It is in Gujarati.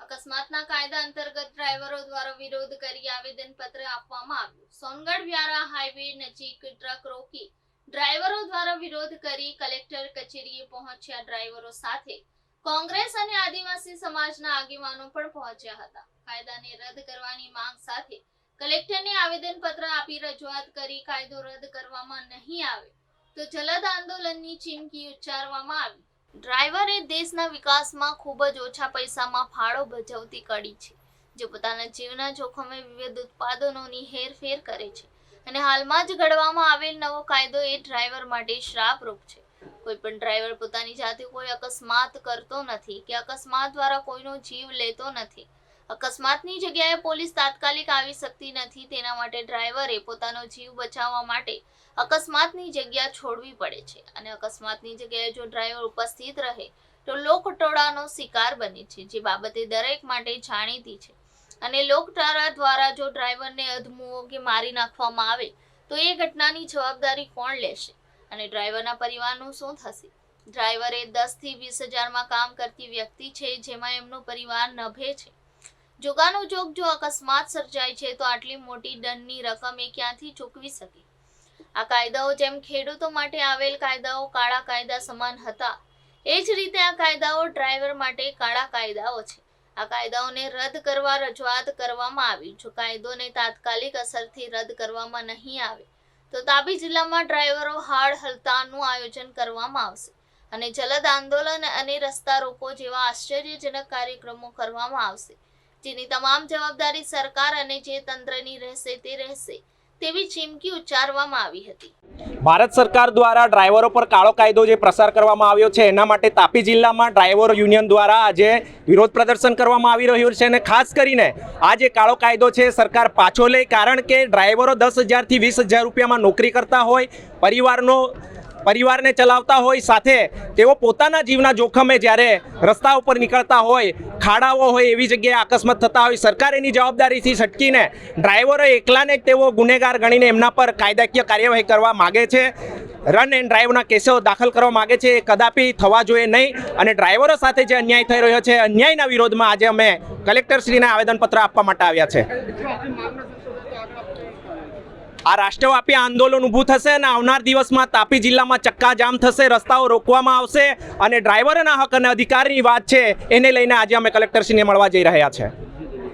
અકસ્માતના કાયદા અંતર્ગત ડ્રાઈવરો દ્વારા વિરોધ કરી આવેદનપત્ર આપવામાં આવ્યું. સોનગઢ વ્યારા હાઈવે નજીક ટ્રક રોકી ડ્રાઈવરો દ્વારા વિરોધ કરી કલેક્ટર કચેરીએ પહોંચ્યા ડ્રાઈવરો સાથે. કોંગ્રેસ અને આદિવાસી સમાજના આગેવાનો પણ પહોંચ્યા હતા. કાયદાને રદ કરવાની માંગ સાથે કલેક્ટરને આવેદનપત્ર આપી રજૂઆત કરી કાયદો રદ કરવામાં નહીં આવે તો જલદ આંદોલનની ચીમકી ઉચ્ચારવામાં આવી. ડ્રાઈવર એ દેશના વિકાસમાં ખૂબ જ ઓછા પૈસામાં ફાળો ભજવતી કડી છે, જે પોતાના જીવના જોખમે વિવિધ ઉત્પાદનોની હેરફેર કરે છે. અને હાલમાં જ ઘડવામાં આવેલ નવો કાયદો એ ડ્રાઈવર માટે શ્રાપરૂપ છે. કોઈ પણ ડ્રાઈવર પોતાની જાતે કોઈ અકસ્માત કરતો નથી કે અકસ્માત દ્વારા કોઈનો જીવ લેતો નથી. અકસ્માતની જગ્યાએ પોલીસ તાત્કાલિક આવી શકતી નથી. તેના માટે ડ્રાઈવરે પોતાનો જીવ બચાવવા માટે અકસ્માતની જગ્યા છોડવી પડે છે અને અકસ્માતની જગ્યાએ જો ડ્રાઈવર ઉપસ્થિત રહે, તો લોકટોળાનો શિકાર બને છે, જે બાબતે દરેક માટે જાણીતી છે. અને લોકટાળા દ્વારા જો ડ્રાઈવરને અધમુઓ કે મારી નાખવામાં આવે, તો એ ઘટનાની જવાબદારી કોણ લેશે? અને ડ્રાઈવરના પરિવારનું શું થશે? ડ્રાઈવર એ દસથી વીસ હજારમાં કામ કરતી વ્યક્તિ છે, જેમાં એમનો પરિવાર નભે છે. જોગાનો જોગ જો અકસ્માત સર્જાય છે, તો આટલી મોટી દંડની રકમ એ ક્યાંથી ચૂકવી શકે? આ કાયદાઓ જેમ ખેડૂતો માટે આવેલ કાયદાઓ કાળા કાયદા સમાન હતા, એ જ રીતે આ કાયદાઓ ડ્રાઈવર માટે કાળા કાયદાઓ છે. આ કાયદાઓને રદ કરવા રજૂઆત કરવામાં આવી. જો કાયદોને તાત્કાલિક અસરથી રદ કરવામાં નહીં આવે, તો તાપી જિલ્લામાં ડ્રાઈવરો હાડ હડતાલનું આયોજન કરવામાં આવશે અને જલદ આંદોલન અને રસ્તા રોકો જેવા આશ્ચર્યજનક કાર્યક્રમો કરવામાં આવશે. જેની તમામ જવાબદારી સરકાર અને જે તંત્રની રહેશે તે રહેશે, તેવી ચીમકી ઉચ્ચારવામાં આવી હતી. ભારત સરકાર દ્વારા ડ્રાઈવરો પર કાળો કાયદો જે પ્રસાર કરવામાં આવ્યો છે, એના માટે તાપી જિલ્લામાં ડ્રાઈવર યુનિયન દ્વારા આજે વિરોધ પ્રદર્શન કરવામાં આવી રહ્યું છે અને ખાસ કરીને આ જે કાળો કાયદો છે, સરકાર પાછો લે કારણ કે ડ્રાઈવરો દસ હજારથી વીસ હજાર રૂપિયામાં નોકરી કરતા હોય, પરિવારનો પરિવારને ચલાવતા હોય, સાથે તેઓ પોતાના જીવના જોખમે જ્યારે રસ્તા ઉપર નીકળતા હોય, ખાડાઓ હોય એવી જગ્યાએ અકસ્માત થતા હોય, સરકાર એની જવાબદારીથી છટકીને ડ્રાઈવરો એકલાને જ તેઓ ગુનેગાર ગણીને એમના પર કાયદાકીય કાર્યવાહી કરવા માગે છે. રન એન્ડ ડ્રાઈવના કેસો દાખલ કરવા માગે છે, એ કદાપી થવા જોઈએ નહીં. અને ડ્રાઈવરો સાથે જે અન્યાય થઈ રહ્યો છે, અન્યાયના વિરોધમાં આજે અમે કલેક્ટરશ્રીને આવેદનપત્ર આપવા માટે આવ્યા છે. આ રાષ્ટ્રવ્યાપી આંદોલન ઊભું થશે અને આવનાર દિવસમાં તાપી જિલ્લામાં ચક્કાજામ થશે, રસ્તાઓ રોકવામાં આવશે અને ડ્રાઈવરોના હક અને અધિકારની વાત છે, એને લઈને આજે અમે કલેક્ટરશ્રીને મળવા જઈ રહ્યા છે.